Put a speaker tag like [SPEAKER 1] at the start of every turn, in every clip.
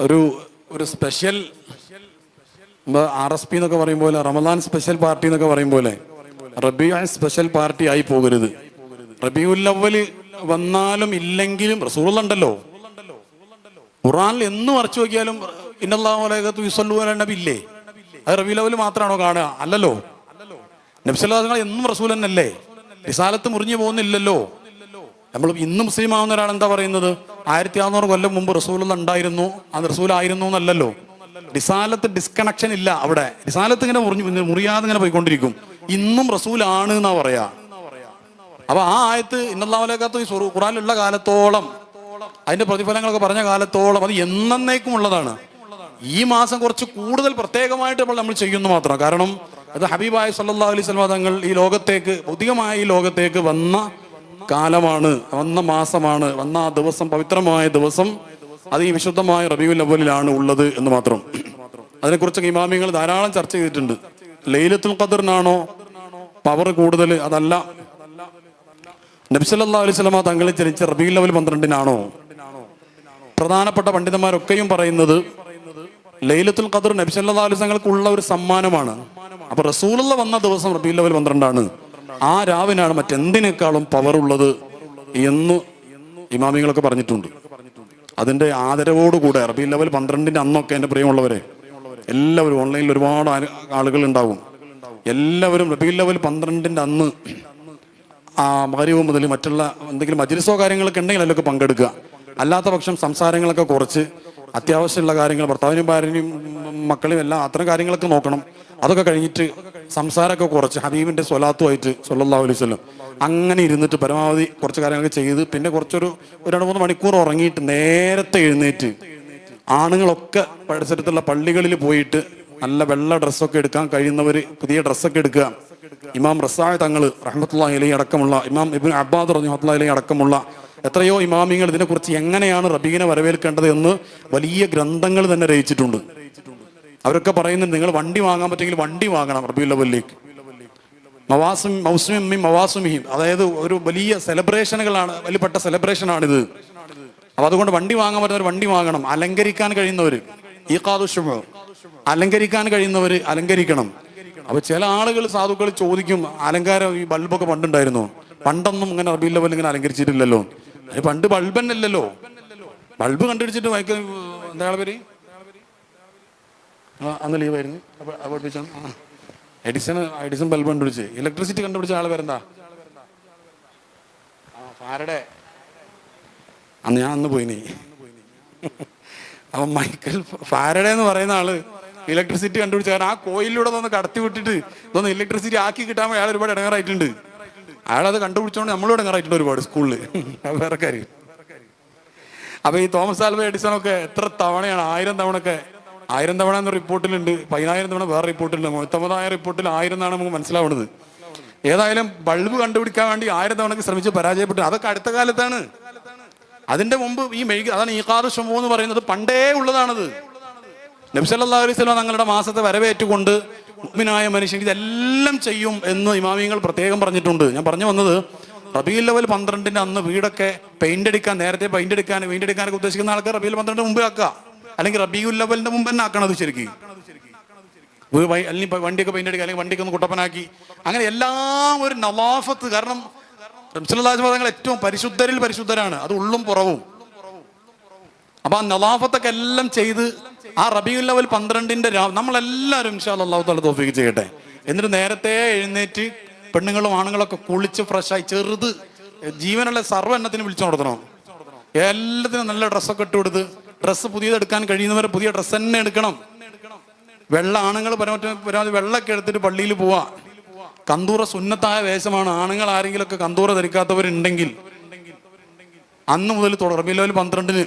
[SPEAKER 1] ഒരു ഒരു special R S P എന്നൊക്കെ പറയും പോലെ റമദാൻ സ്പെഷ്യൽ പാർട്ടി എന്നൊക്കെ പറയും പോലെ സ്പെഷ്യൽ പാർട്ടി ആയി പോകരുത്. റബിയുൽ അവൽ വന്നാലും ഇല്ലെങ്കിലും റസൂറുണ്ടല്ലോ ഖുറാനിൽ എന്ന് മറച്ചു നോക്കിയാലും ഇന്നല്ലാഹു യുസല്ലു നബി ഇല്ലേ? ലവൽ മാത്രമാണോ കാണുക? അല്ലല്ലോ. നബ്സല്ലാ എന്നും റസൂൽ തന്നെയല്ലേ? റിസാലത്ത് മുറിഞ്ഞു പോകുന്നില്ലല്ലോ. നമ്മൾ ഇന്ന് മുസ്ലിം ആവുന്ന ഒരാൾ എന്താ പറയുന്നത്? ആയിരത്തി അറുന്നൂറ് കൊല്ലം മുമ്പ് റസൂൽ ഉണ്ടായിരുന്നു. അത് റസൂൽ ആയിരുന്നു എന്നല്ലല്ലോ. റിസാലത്ത് ഡിസ്കണക്ഷൻ ഇല്ല അവിടെ. റിസാലത്ത് ഇങ്ങനെ മുറിഞ്ഞു മുറിയാതെ ഇങ്ങനെ പോയിക്കൊണ്ടിരിക്കും. ഇന്നും റസൂൽ ആണ് എന്നാ പറയാ. അപ്പൊ ആ ആയത്ത് ഇന്നല്ലാമലേക്കാത്ത ഖുറാനിലുള്ള കാലത്തോളം അതിന്റെ പ്രതിഫലങ്ങളൊക്കെ പറഞ്ഞ കാലത്തോളം അത് എന്നേക്കും ഉള്ളതാണ്. ഈ മാസം കുറച്ച് കൂടുതൽ പ്രത്യേകമായിട്ട് നമ്മൾ നമ്മൾ ചെയ്യുന്നു മാത്രം. കാരണം അത് ഹബീബായ സല്ലാ അലൈഹി തങ്ങൾ ഈ ലോകത്തേക്ക് ഭൗതികമായ ഈ ലോകത്തേക്ക് വന്ന കാലമാണ് വന്ന മാസമാണ് വന്ന ആ ദിവസം പവിത്രമായ ദിവസം അത് ഈ വിശുദ്ധമായ റബിയുൽ അവലിലാണ് ഉള്ളത് എന്ന് മാത്രം. അതിനെക്കുറിച്ച് ഇമാമിങ്ങൾ ധാരാളം ചർച്ച ചെയ്തിട്ടുണ്ട്. ലൈലത്തുൽ ഖദറിനാണോ പവർ കൂടുതൽ അതല്ല. നബ്സല്ലാ അലൈഹി സ്വലമ തങ്ങളിൽ ജനിച്ച റബിയുൽ അവൽ പന്ത്രണ്ടിനാണോ? പ്രധാനപ്പെട്ട പണ്ഡിതന്മാരൊക്കെയും പറയുന്നത് ലൈലത്തുൽ ഖദർ നബ്സല്ലാ അലൈഹി തങ്ങൾക്കുള്ള ഒരു സമ്മാനമാണ്. അപ്പൊ റസൂലുള്ള വന്ന ദിവസം റബിയുൽ അവൽ പന്ത്രണ്ടാണ്. ആ രാവിനാണ് മറ്റെന്തിനേക്കാളും പവർ ഉള്ളത് എന്ന് ഇമാമിങ്ങളൊക്കെ പറഞ്ഞിട്ടുണ്ട്. അതിന്റെ ആദരവോടുകൂടെ അറബി ലെവൽ പന്ത്രണ്ടിന്റെ അന്നൊക്കെ എന്റെ പ്രിയമുള്ളവരെ എല്ലാവരും ഓൺലൈനിൽ ഒരുപാട് ആളുകൾ ഉണ്ടാവും. എല്ലാവരും റബി ലെവൽ പന്ത്രണ്ടിന്റെ അന്ന് ആ മകരീവ് മുതൽ മറ്റുള്ള എന്തെങ്കിലും മജ്ലിസോ കാര്യങ്ങളൊക്കെ ഉണ്ടെങ്കിൽ അതിലൊക്കെ പങ്കെടുക്കുക. അല്ലാത്ത പക്ഷം സംസാരങ്ങളൊക്കെ കുറച്ച് അത്യാവശ്യമുള്ള കാര്യങ്ങൾ ഭർത്താവിനും ഭാര്യനും മക്കളും എല്ലാം അത്തരം കാര്യങ്ങളൊക്കെ നോക്കണം. അതൊക്കെ കഴിഞ്ഞിട്ട് സംസാരമൊക്കെ കുറച്ച് ഹബീബിന്റെ സ്വലാത്തുമായിട്ട് സൊല്ലാ അലൈഹി വസല്ലം. അങ്ങനെ ഇരുന്നിട്ട് പരമാവധി കുറച്ച് കാര്യങ്ങളൊക്കെ ചെയ്ത് പിന്നെ കുറച്ചൊരു ഒരു രണ്ട് മൂന്ന് മണിക്കൂർ ഉറങ്ങിയിട്ട് നേരത്തെ എഴുന്നേറ്റ് ആണുങ്ങളൊക്കെ പരിസരത്തുള്ള പള്ളികളിൽ പോയിട്ട് നല്ല വെള്ള ഡ്രസ്സൊക്കെ എടുക്കാൻ കഴിയുന്നവർ പുതിയ ഡ്രസ്സൊക്കെ എടുക്കുക. ഇമാം റസായ തങ്ങൾ റഹ്മത്തുള്ള അലൈഹി അടക്കമുള്ള ഇമാം ഇബിൻ അബ്ബാദ് റഹ്മത്തുള്ള അലൈഹി അടക്കമുള്ള എത്രയോ ഇമാമിങ്ങൾ ഇതിനെക്കുറിച്ച് എങ്ങനെയാണ് റബീനെ വരവേൽക്കേണ്ടത് എന്ന് വലിയ ഗ്രന്ഥങ്ങൾ തന്നെ രചിച്ചിട്ടുണ്ട്. അവരൊക്കെ പറയുന്നത് നിങ്ങൾ വണ്ടി വാങ്ങാൻ പറ്റുമെങ്കിൽ വണ്ടി വാങ്ങണം റബീൽ അവലിലേക്ക് മവാസും മൗസുമിയും മവാസുമിയും അതായത് ഒരു വലിയ സെലിബ്രേഷനുകളാണ് വലിയപ്പെട്ട സെലിബ്രേഷനാണിത്. അപ്പൊ അതുകൊണ്ട് വണ്ടി വാങ്ങാൻ പറ്റുന്നവർ വണ്ടി വാങ്ങണം. അലങ്കരിക്കാൻ കഴിയുന്നവർ ഈ കാതുഷമോ അലങ്കരിക്കാൻ കഴിയുന്നവർ അലങ്കരിക്കണം. അപ്പൊ ചില ആളുകൾ സാധുക്കൾ ചോദിക്കും അലങ്കാരം ഈ ബൾബൊക്കെ പണ്ടുണ്ടായിരുന്നു? പണ്ടൊന്നും ഇങ്ങനെ റബീൽ ലെവൽ ഇങ്ങനെ അലങ്കരിച്ചിട്ടില്ലല്ലോ. അത് പണ്ട് ബൾബ് തന്നെ ഇല്ലല്ലോ ബൾബ് കണ്ടുപിടിച്ചിട്ട് വൈക്ക എന്താ പേര്? അന്ന് ലീവായിരുന്നു അപ്പോൾ എഡിസൺ എഡിസൺ ബൾബ് കണ്ടുപിടിച്ച്. ഇലക്ട്രിസിറ്റി കണ്ടുപിടിച്ച ആൾ പേരെന്താ? ആ ഫാരഡെ. അന്ന് ഞാൻ അന്ന് പോയിനി. അപ്പൊ മൈക്കൽ ഫാരഡേ എന്ന് പറയുന്ന ആൾ ഇലക്ട്രിസിറ്റി കണ്ടുപിടിച്ച ആ കോയിലൂടെ ഒന്ന് കടത്തി വിട്ടിട്ട് ഇതൊന്ന് ഇലക്ട്രിസിറ്റി ആക്കി കിട്ടാൻ അയാൾ ഒരുപാട് ഇടങ്ങാറായിട്ടുണ്ട്. അയാളത് കണ്ടുപിടിച്ചോണ്ട് നമ്മളും ഇടങ്ങാറായിട്ടുണ്ട് ഒരുപാട് സ്കൂളിൽ വേറെ കാര്യം. അപ്പൊ ഈ തോമസ് ആൽവ എഡിസൺ ഒക്കെ എത്ര തവണയാണ് ആയിരം തവണ ഒക്കെ ആയിരം തവണ എന്ന റിപ്പോർട്ടിലുണ്ട് പതിനായിരം തവണ വേറെ റിപ്പോർട്ടിലുണ്ട് മുഴുത്തമ്പതായ റിപ്പോർട്ടിൽ ആയിരം എന്നാണ് നമുക്ക് മനസ്സിലാവുന്നത്. ഏതായാലും ബൾബ് കണ്ടുപിടിക്കാൻ വേണ്ടി ആയിരം തവണ ശ്രമിച്ച് പരാജയപ്പെട്ടു. അതൊക്കെ അടുത്ത കാലത്താണ്. അതിന്റെ മുമ്പ് ഈ മെഴുകി അതാണ് ഈ കാറ് ഷമോ എന്ന് പറയുന്നത് പണ്ടേ ഉള്ളതാണത്. നബ്സല്ലാ അലൈഹി സ്വലം തങ്ങളുടെ മാസത്തെ വരവേറ്റുകൊണ്ട് മുഗ്മിനായ മനുഷ്യൻ ഇതെല്ലാം ചെയ്യും എന്ന് ഇമാമിയങ്ങൾ പ്രത്യേകം പറഞ്ഞിട്ടുണ്ട്. ഞാൻ പറഞ്ഞു വന്നത് റബീൽ ലെവൽ പന്ത്രണ്ടിന്റെ അന്ന് വീടൊക്കെ പെയിന്റ് അടിക്കാൻ നേരത്തെ പെയിന്റ് അടിക്കാൻ പെയിന്റ് അടിക്കാനൊക്കെ ഉദ്ദേശിക്കുന്ന ആൾക്കാർ റബീൽ പന്ത്രണ്ട് മുമ്പ് ആക്കുക. അല്ലെങ്കിൽ റബീഉൽ ലെവലിന്റെ മുമ്പ് തന്നെ ആക്കണം അത് ശരിക്കും. അല്ലെങ്കിൽ വണ്ടിയൊക്കെ പെയിന്റ് അടിക്കുക അല്ലെങ്കിൽ വണ്ടിയൊക്കെ ഒന്ന് കുട്ടപ്പനാക്കി. അങ്ങനെ എല്ലാം ഒരു നവാഫത്ത് കാരണം റംസലാജ്മതങ്ങൾ ഏറ്റവും പരിശുദ്ധരിൽ പരിശുദ്ധരാണ്. അത് ഉള്ളും പുറവും. അപ്പൊ ആ നലാഫത്തൊക്കെ എല്ലാം ചെയ്ത് ആ റബിയുൽ ലെവൽ പന്ത്രണ്ടിന്റെ നമ്മളെല്ലാവരും ഇൻഷാ അള്ളാഹു താല തോഫിക്ക് ചെയ്യട്ടെ. എന്നിട്ട് നേരത്തെ എഴുന്നേറ്റ് പെണ്ണുങ്ങളും ഒക്കെ കുളിച്ച് ഫ്രഷായി ചെറുത് ജീവനുള്ള സർവ എണ്ണത്തിന് വിളിച്ചു നടത്തണം. എല്ലാത്തിനും നല്ല ഡ്രസ്സൊക്കെ ഇട്ട് കൊടുത്ത് ഡ്രസ്സ് പുതിയത് എടുക്കാൻ കഴിയുന്നവരെ പുതിയ ഡ്രസ്സ് തന്നെ എടുക്കണം. വെള്ള ആണുങ്ങൾ പരമാവധി വെള്ളമൊക്കെ എടുത്തിട്ട് പള്ളിയിൽ പോവാ. കന്തൂറ സുന്നത്തായ വേഷമാണ്. ആണുങ്ങൾ ആരെങ്കിലുമൊക്കെ കന്തൂറ ധരിക്കാത്തവരുണ്ടെങ്കിൽ അന്ന് മുതൽ തുടർബി ലെവൽ പന്ത്രണ്ടിന്.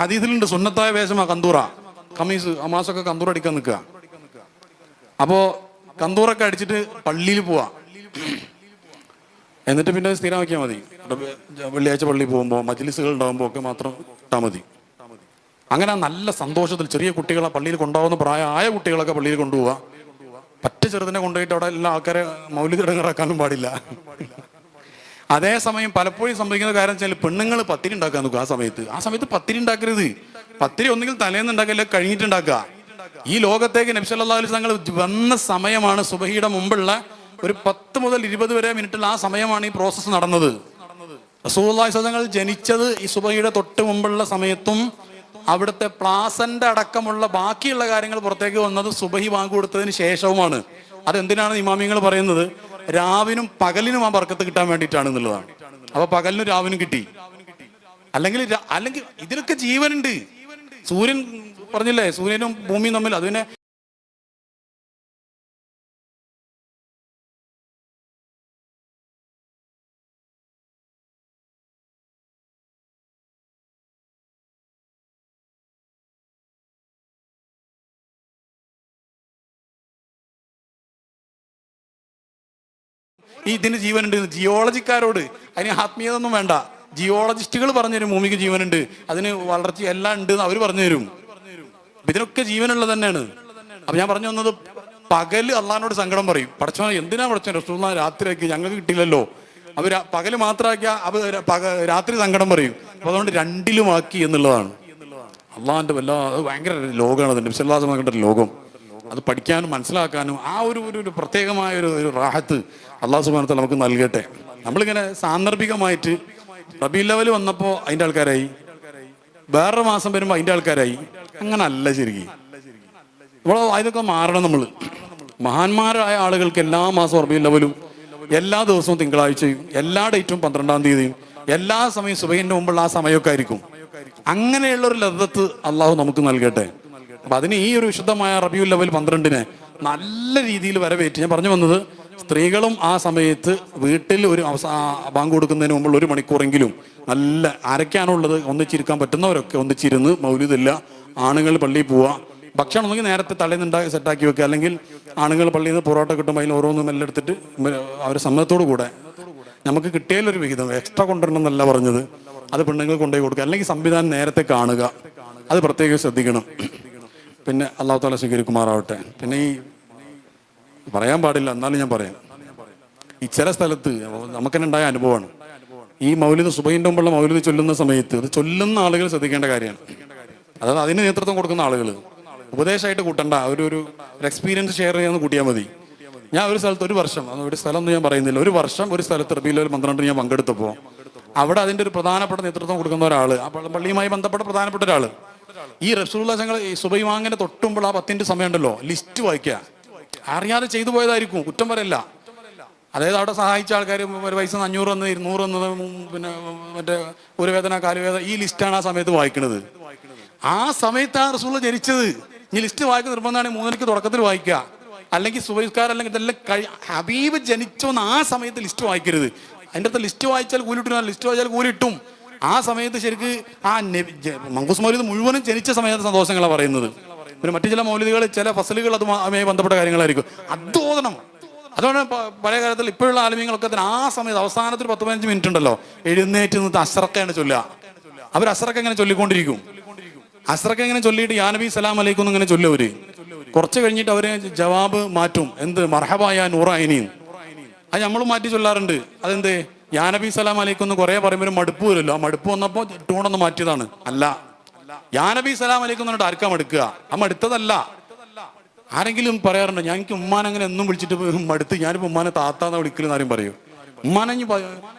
[SPEAKER 1] ഹദീസിലുണ്ട്. സുന്നത്തായ വേഷമാ കന്തൂറ. കമീസ് ആ മാസമൊക്കെ കന്തൂറ അടിക്കാൻ നിൽക്കുക. അപ്പോ കന്തൂറൊക്കെ അടിച്ചിട്ട് പള്ളിയിൽ പോവാ. എന്നിട്ട് പിന്നെ സ്ഥിരമാക്കിയാൽ മതി. വെള്ളിയാഴ്ച പള്ളി പോകുമ്പോൾ മജ്ലിസുകൾ ഉണ്ടാകുമ്പോൾ ഒക്കെ മാത്രം ഇട്ടാൽ മതി. അങ്ങനെ നല്ല സന്തോഷത്തിൽ ചെറിയ കുട്ടികളെ പള്ളിയിൽ കൊണ്ടുപോകുന്ന പ്രായമായ കുട്ടികളൊക്കെ പള്ളിയിൽ കൊണ്ടുപോവുക പറ്റ ചെറുതിനെ കൊണ്ടുപോയിട്ട് അവിടെ എല്ലാ ആൾക്കാരെ മൗലിക ഇടങ്ങറാക്കാനും പാടില്ല. അതേസമയം പലപ്പോഴും സംഭവിക്കുന്ന കാര്യം വെച്ചാൽ പെണ്ണുങ്ങൾ പത്തിരി ഉണ്ടാക്കാൻ നോക്കും ആ സമയത്ത്. ആ സമയത്ത് പത്തിരി ഉണ്ടാക്കരുത്. പത്തിരി ഒന്നുകിൽ തലേന്ന് ഉണ്ടാക്കില്ല കഴിഞ്ഞിട്ടുണ്ടാക്കുക ഈ ലോകത്തേക്ക് നബ്സല്ലാ അലൈഹി തങ്ങൾ വന്ന സമയമാണ് സുബഹിയുടെ മുമ്പുള്ള ഒരു പത്ത് മുതൽ ഇരുപത് വരെ മിനിറ്റിൽ ആ സമയമാണ് ഈ പ്രോസസ്സ് നടന്നത്. റസൂലുള്ളാഹി തങ്ങൾ ജനിച്ചത് ഈ സുബഹിയുടെ തൊട്ട് മുമ്പുള്ള സമയത്തും അവിടുത്തെ പ്ലാസന്റെ അടക്കമുള്ള ബാക്കിയുള്ള കാര്യങ്ങൾ പുറത്തേക്ക് വന്നത് സുബഹി വാങ്ങി കൊടുത്തതിന് ശേഷവുമാണ്. അതെന്തിനാണ് ഇമാമിങ്ങൾ പറയുന്നത്? രാവിനും പകലിനും ആ ബർക്കത്ത് കിട്ടാൻ വേണ്ടിയിട്ടാണ് എന്നുള്ളതാണ് അപ്പൊ പകലിനും രാവിനും കിട്ടി. അല്ലെങ്കിൽ അല്ലെങ്കിൽ ഇതിനൊക്കെ ജീവനുണ്ട്. സൂര്യൻ പറഞ്ഞില്ലേ സൂര്യനും ഭൂമിയും തമ്മിൽ അതിനെ ഈ ഇതിന് ജീവനുണ്ട്. ജിയോളജിക്കാരോട് അതിന് ആത്മീയത ഒന്നും വേണ്ട. ജിയോളജിസ്റ്റുകൾ പറഞ്ഞുതരും ഭൂമിക്ക് ജീവനുണ്ട്. അതിന് വളർച്ച എല്ലാം ഉണ്ട് എന്ന് അവർ പറഞ്ഞു തരും ഇതിനൊക്കെ ജീവനുള്ളത് തന്നെയാണ്. അപ്പൊ ഞാൻ പറഞ്ഞു വന്നത് പകൽ അള്ളഹാനോട് സങ്കടം പറയും. പഠിച്ചോ എന്തിനാ പഠിച്ചോ റസൂള്ള രാത്രിയാക്കി. ഞങ്ങൾക്ക് കിട്ടില്ലല്ലോ അവർ പകൽ മാത്രമാക്കിയ അവ രാത്രി സങ്കടം പറയും. അപ്പൊ അതുകൊണ്ട് രണ്ടിലുമാക്കി എന്നുള്ളതാണ്. അള്ളാഹിന്റെ വല്ല ഭയങ്കര ലോകമാണ് അതിന്റെ കണ്ട ലോകം. അത് പഠിക്കാനും മനസ്സിലാക്കാനും ആ ഒരു ഒരു പ്രത്യേകമായ ഒരു ഒരു റാഹത്ത് അള്ളാഹു സുബാനത്തെ നമുക്ക് നൽകട്ടെ. നമ്മളിങ്ങനെ സാന്ദർഭികമായിട്ട് റബി ലെവൽ വന്നപ്പോൾ അതിന്റെ ആൾക്കാരായി. വേറൊരു മാസം വരുമ്പോൾ അതിന്റെ ആൾക്കാരായി. അങ്ങനെ അല്ല ശരിക്കും. നമ്മൾ ഇതൊക്കെ മാറണം നമ്മൾ മഹാന്മാരായ ആളുകൾക്ക് എല്ലാ മാസവും റബി ലെവലും എല്ലാ ദിവസവും തിങ്കളാഴ്ചയും എല്ലാ ഡേറ്റും പന്ത്രണ്ടാം തീയതിയും എല്ലാ സമയവും സുബൈന്റെ മുമ്പുള്ള ആ സമയമൊക്കെ ആയിരിക്കും. അങ്ങനെയുള്ള ഒരു ലദ്ദത്ത് അള്ളാഹു നമുക്ക് നൽകട്ടെ. അപ്പൊ അതിന് ഈ ഒരു വിശുദ്ധമായ റബിയു ലെവൽ പന്ത്രണ്ടിന് നല്ല രീതിയിൽ വരവേറ്റ്. ഞാൻ പറഞ്ഞു വന്നത് സ്ത്രീകളും ആ സമയത്ത് വീട്ടിൽ ഒരു ബാങ്ക് കൊടുക്കുന്നതിന് മുമ്പുള്ള ഒരു മണിക്കൂറെങ്കിലും നല്ല ആരൊക്കെയാണുള്ളത് ഒന്നിച്ചിരിക്കാൻ പറ്റുന്നവരൊക്കെ ഒന്നിച്ചിരുന്ന് മൗലിതല്ല ആണുങ്ങൾ പള്ളിയിൽ പോവുക ഭക്ഷണം ഒന്നെങ്കിൽ നേരത്തെ തലേന്ന് ഉണ്ടാക്കി സെറ്റാക്കി വെക്കുക അല്ലെങ്കിൽ ആണുങ്ങൾ പള്ളിയിൽ നിന്ന് പൊറോട്ട കിട്ടുമ്പോൾ അതിൽ ഓരോന്നും എല്ലാം എടുത്തിട്ട് അവരുടെ സമ്മതത്തോടു കൂടെ നമുക്ക് കിട്ടിയാലൊരു വിഹിതം എക്സ്ട്രാ കൊണ്ടുവരണം എന്നല്ല പറഞ്ഞത്. അത് പെണ്ണുങ്ങൾ കൊണ്ടുപോയി കൊടുക്കുക അല്ലെങ്കിൽ സംവിധാനം നേരത്തെ കാണുക. അത് പ്രത്യേകം ശ്രദ്ധിക്കണം. പിന്നെ അള്ളാഹു താല സ്വീകരിക്കുമാറാവട്ടെ. പിന്നെ ഈ പറയാൻ പാടില്ല എന്നാലും ഞാൻ പറയാം. ഈ ചില സ്ഥലത്ത് നമുക്ക് തന്നെ ഉണ്ടായ അനുഭവമാണ്. ഈ മൗലിദ് സുബൈന്റെ മുമ്പുള്ള മൗലിദ് ചൊല്ലുന്ന സമയത്ത് അത് ചൊല്ലുന്ന ആളുകൾ ശ്രദ്ധിക്കേണ്ട കാര്യമാണ്. അതായത് അതിന് നേതൃത്വം കൊടുക്കുന്ന ആളുകൾ ഉപദേശമായിട്ട് കൂട്ടണ്ട ഒരു ഒരു എക്സ്പീരിയൻസ് ഷെയർ ചെയ്യാന്ന് കൂട്ടിയാൽ മതി. ഞാൻ ഒരു സ്ഥലത്ത് ഒരു വർഷം ഒരു സ്ഥലം ഒന്നും ഞാൻ പറയുന്നില്ല. ഒരു വർഷം ഒരു സ്ഥലത്ത് റബീലൊരു പന്ത്രണ്ട് ഞാൻ പങ്കെടുത്തപ്പോൾ അവിടെ അതിന്റെ ഒരു പ്രധാനപ്പെട്ട നേതൃത്വം കൊടുക്കുന്ന ഒരാൾ ആ പള്ളിയുമായി ബന്ധപ്പെട്ട പ്രധാനപ്പെട്ട ഒരാൾ ഈ റസൂള്ള ഞങ്ങൾ ഈ സുബൈ വാങ്ങിനെ തൊട്ടുമ്പോൾ ആ പത്തിന്റെ സമയമുണ്ടല്ലോ ലിസ്റ്റ് വായിക്കുക. അറിയാതെ ചെയ്തു പോയതായിരിക്കും കുറ്റം പറയല്ല. അതായത് അവിടെ സഹായിച്ച ആൾക്കാർ ഒരു പൈസ അഞ്ഞൂറ് വന്ന് ഇരുന്നൂറ് വന്നത് പിന്നെ മറ്റേ ഒരു വേദന കാലുവേദന ഈ ലിസ്റ്റാണ് ആ സമയത്ത് വായിക്കുന്നത് ആ സമയത്ത് ആ റസൂള്ള ജനിച്ചത്. ഈ ലിസ്റ്റ് വായിക്കുന്ന നിർബന്ധമാണ് മൂന്നരക്ക് തുടക്കത്തിൽ വായിക്കുക. അല്ലെങ്കിൽ സുബൈസ്കാർ അല്ലെങ്കിൽ ഇതെല്ലാം ഹബീബ് ജനിച്ചോന്ന് ആ സമയത്ത് ലിസ്റ്റ് വായിക്കരുത്. അതിന്റെ അകത്ത് ലിസ്റ്റ് വായിച്ചാൽ കൂലിട്ടും ലിസ്റ്റ് വായിച്ചാൽ കൂലിട്ടും. ആ സമയത്ത് ശരിക്ക് ആ മങ്കൂസ് മൗലിദ് മുഴുവനും ജനിച്ച സമയത്ത് സന്തോഷങ്ങളാണ് പറയുന്നത്. പിന്നെ മറ്റു ചില മൗലികൾ ചില ഫസലുകൾ അതുമായി ബന്ധപ്പെട്ട കാര്യങ്ങളായിരിക്കും. അത് അതുകൊണ്ട് പഴയ കാലത്തിൽ ഇപ്പോഴുള്ള ആലുമ്യങ്ങളൊക്കെ തന്നെ ആ സമയത്ത് അവസാനത്തിൽ പത്ത് പതിനഞ്ച് മിനിറ്റ് ഉണ്ടല്ലോ. എഴുന്നേറ്റ് നിന്ന് അസറക്കയാണ് ചൊല്ലുക. അവർ അസറക്ക എങ്ങനെ ചൊല്ലിക്കൊണ്ടിരിക്കും? അസറക്ക എങ്ങനെ ചൊല്ലിയിട്ട് യാനബി സലാം അലൈക്കും ഇങ്ങനെ ചൊല്ലവര് കുറച്ച് കഴിഞ്ഞിട്ട് അവർ ജവാബ് മാറ്റും. എന്ത്? മർഹബായ നൂറായിനിയും അത് നമ്മൾ മാറ്റി ചൊല്ലാറുണ്ട്. അതെന്ത്? യാനബി സലാം അലൈക്കും എന്ന് കുറെ പറയുമ്പോൾ മടുപ്പ് വരുമല്ലോ. ആ മടുപ്പ് വന്നപ്പോൾ ടൂണൊന്ന് മാറ്റിയതാണ്. അല്ല. യാനബി സലാം അലൈക്കും എന്നിട്ട് ആർക്കാ മടുക്കുക? ആ മടുത്തതല്ല. ആരെങ്കിലും പറയാറുണ്ട്? ഞാൻ എനിക്ക് ഉമ്മാനെ അങ്ങനെ എന്നും വിളിച്ചിട്ട് മടുത്ത് ഞാനിപ്പോ ഉമ്മാനെ താത്താന്ന് വിളിക്കലെന്ന് ആരും പറയൂ. ഉമ്മാനെ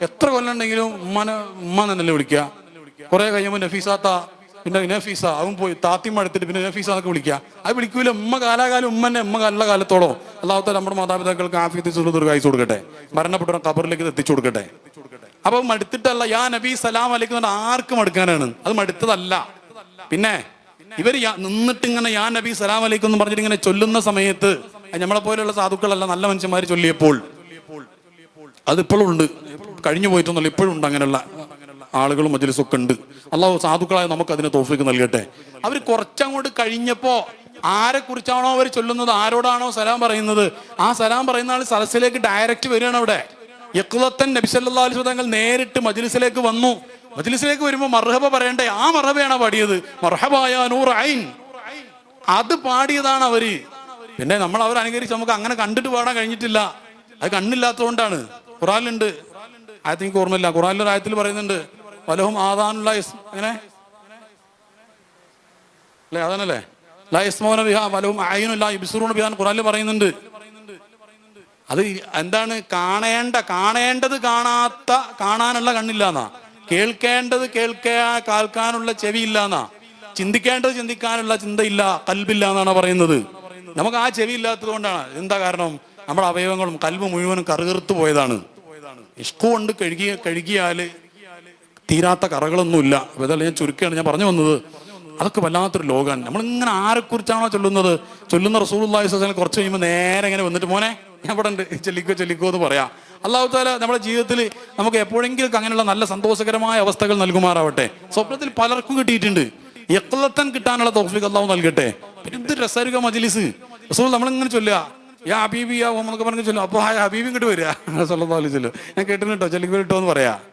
[SPEAKER 1] എത്ര കൊല്ലം ഉണ്ടെങ്കിലും ഉമ്മാനെ ഉമ്മ എന്നല്ലേ വിളിക്കുക? കുറെ കഴിയുമ്പോൾ നഫീസാത്ത പിന്നെ നഫീസ അവൻ പോയി. താത്തിയും എടുത്തിട്ട് പിന്നെ നഫീസ എന്നൊക്കെ വിളിക്കുക അത് വിളിക്കൂല. ഉമ്മ കാലാകാലം ഉമ്മനെ ഉമ്മ നല്ല കാലത്തോളോ. അല്ലാത്ത നമ്മുടെ മാതാപിതാക്കൾക്ക് സുഹൃത്തുക്കൾ അയച്ചു കൊടുക്കട്ടെ. മരണപ്പെട്ടവർ കബറിലേക്ക് എത്തിച്ചു കൊടുക്കട്ടെ. അപ്പൊ മടുത്തിട്ടല്ല യാ നബി സലാം അലൈക്കും ആർക്കും മടുക്കാനാണ്. അത് മടുത്തതല്ല. പിന്നെ ഇവർ നിന്നിട്ട് ഇങ്ങനെ യാ നബി സലാം അലൈക്കും എന്ന് പറഞ്ഞിട്ട് ഇങ്ങനെ ചൊല്ലുന്ന സമയത്ത് നമ്മളെ പോലെയുള്ള സാധുക്കളല്ല നല്ല മനുഷ്യന്മാർ ചൊല്ലിയപ്പോൾ. അതിപ്പോഴും ഉണ്ട്. കഴിഞ്ഞു പോയിട്ടൊന്നുമില്ല ഇപ്പോഴും ഉണ്ട് അങ്ങനെയുള്ള ആളുകളും മജ്ലിസൊക്കെ ഉണ്ട്. അള്ളാഹു സാധുക്കളായ നമുക്ക് അതിന് തോഫിക്ക് നൽകട്ടെ. അവർ കുറച്ചങ്ങോട്ട് കഴിഞ്ഞപ്പോ ആരെ കുറിച്ചാണോ അവർ ചൊല്ലുന്നത്? ആരോടാണോ സലാം പറയുന്നത്? ആ സലാം പറയുന്ന ആൾ സലസിലേക്ക് ഡയറക്റ്റ് വരികയാണ് അവിടെ. യക്കുലത്തൻ നബിസല്ലാ അലൈഹി തങ്ങൾ നേരിട്ട് മജ്ലിസിലേക്ക് വന്നു. മജ്ലിസിലേക്ക് വരുമ്പോൾ മർഹബ പറയണ്ടേ? ആ മർഹബയാണ് പാടിയത്? മർഹബായ നൂർ ഐൻ. അത് പാടിയതാണ് അവർ. പിന്നെ നമ്മൾ അവർ അനുകരിച്ച് നമുക്ക് അങ്ങനെ കണ്ടിട്ട് പാടാൻ കഴിഞ്ഞിട്ടില്ല. അത് കണ്ണില്ലാത്തതുകൊണ്ടാണ്. ഖുറാനിലുണ്ട്. എനിക്ക് ഓർമ്മയില്ല. ഖുറാനിലൊരു ആയത്തിൽ പറയുന്നുണ്ട്. പലഹും ആദാനുള്ള അങ്ങനെ അല്ലേ അതാണല്ലേ ലൈസ്മോന ബിഹാ വലവും അയ്യനുല്ല ഇബ്സുറൂന ബിഹാൻ പറയുന്നുണ്ട്. അത് എന്താണ്? കാണേണ്ട കാണേണ്ടത് കാണാത്ത കാണാനുള്ള കണ്ണില്ലാന്നാ. കേൾക്കേണ്ടത് കേൾക്കാ കേൾക്കാനുള്ള ചെവി ഇല്ലാന്നാ ചിന്തിക്കേണ്ടത് ചിന്തിക്കാനുള്ള ചിന്തയില്ല കൽബില്ല എന്നാണ് പറയുന്നത്. നമുക്ക് ആ ചെവി ഇല്ലാത്തത് കൊണ്ടാണ്. എന്താ കാരണം? നമ്മുടെ അവയവങ്ങളും കൽബ് മുഴുവനും കറുകീർത്ത് പോയതാണ്. ഇഷ്കു കൊണ്ട് കഴുകി കഴുകിയാൽ തീരാത്ത കറകളൊന്നുമില്ല. അപ്പൊ ഇതല്ല ഞാൻ ചുരുക്കുകയാണ് ഞാൻ പറഞ്ഞു വന്നത്. അതൊക്കെ വല്ലാത്തൊരു ലോകമാണ് നമ്മളിങ്ങനെ ആരെക്കുറിച്ചാണോ ചൊല്ലുന്നത്? ചൊല്ലുന്ന അലൈഹി വസല്ലം കുറച്ച് കഴിയുമ്പോൾ നേരെ ഇങ്ങനെ വന്നിട്ട് മോനെ ഞാൻ ഇവിടെ ഉണ്ട്. ചൊല്ലിക്കോ ചൊല്ലിക്കോ എന്ന് പറയാം. അള്ളാഹു താല നമ്മുടെ ജീവിതത്തിൽ നമുക്ക് എപ്പോഴെങ്കിലും അങ്ങനെയുള്ള നല്ല സന്തോഷകരമായ അവസ്ഥകൾ നൽകുമാറാവട്ടെ. സ്വപ്നത്തിൽ പലർക്കും കിട്ടിയിട്ടുണ്ട്. എക്കുലത്തൻ കിട്ടാനുള്ള തോഫിക്ക് അള്ളാഹു നൽകട്ടെ. പിന്നെ എന്ത് രസരുക മജ്ലിസ്? റസൂൽ നമ്മളിങ്ങനെ ചൊല്ലുക. യാ ഹബീബി യാ ഓമെന്നൊക്കെ പറഞ്ഞ് ചൊല്ലും അപ്പോൾ ഹായ് ഹബീബി ഇങ്ങോട്ട് വരിക. സല്ലല്ലാഹു അലൈഹി വസല്ലം. ഞാൻ കേട്ടിട്ടോ ചൊല്ലിക്കോ കിട്ടുമോ എന്ന് പറയാം.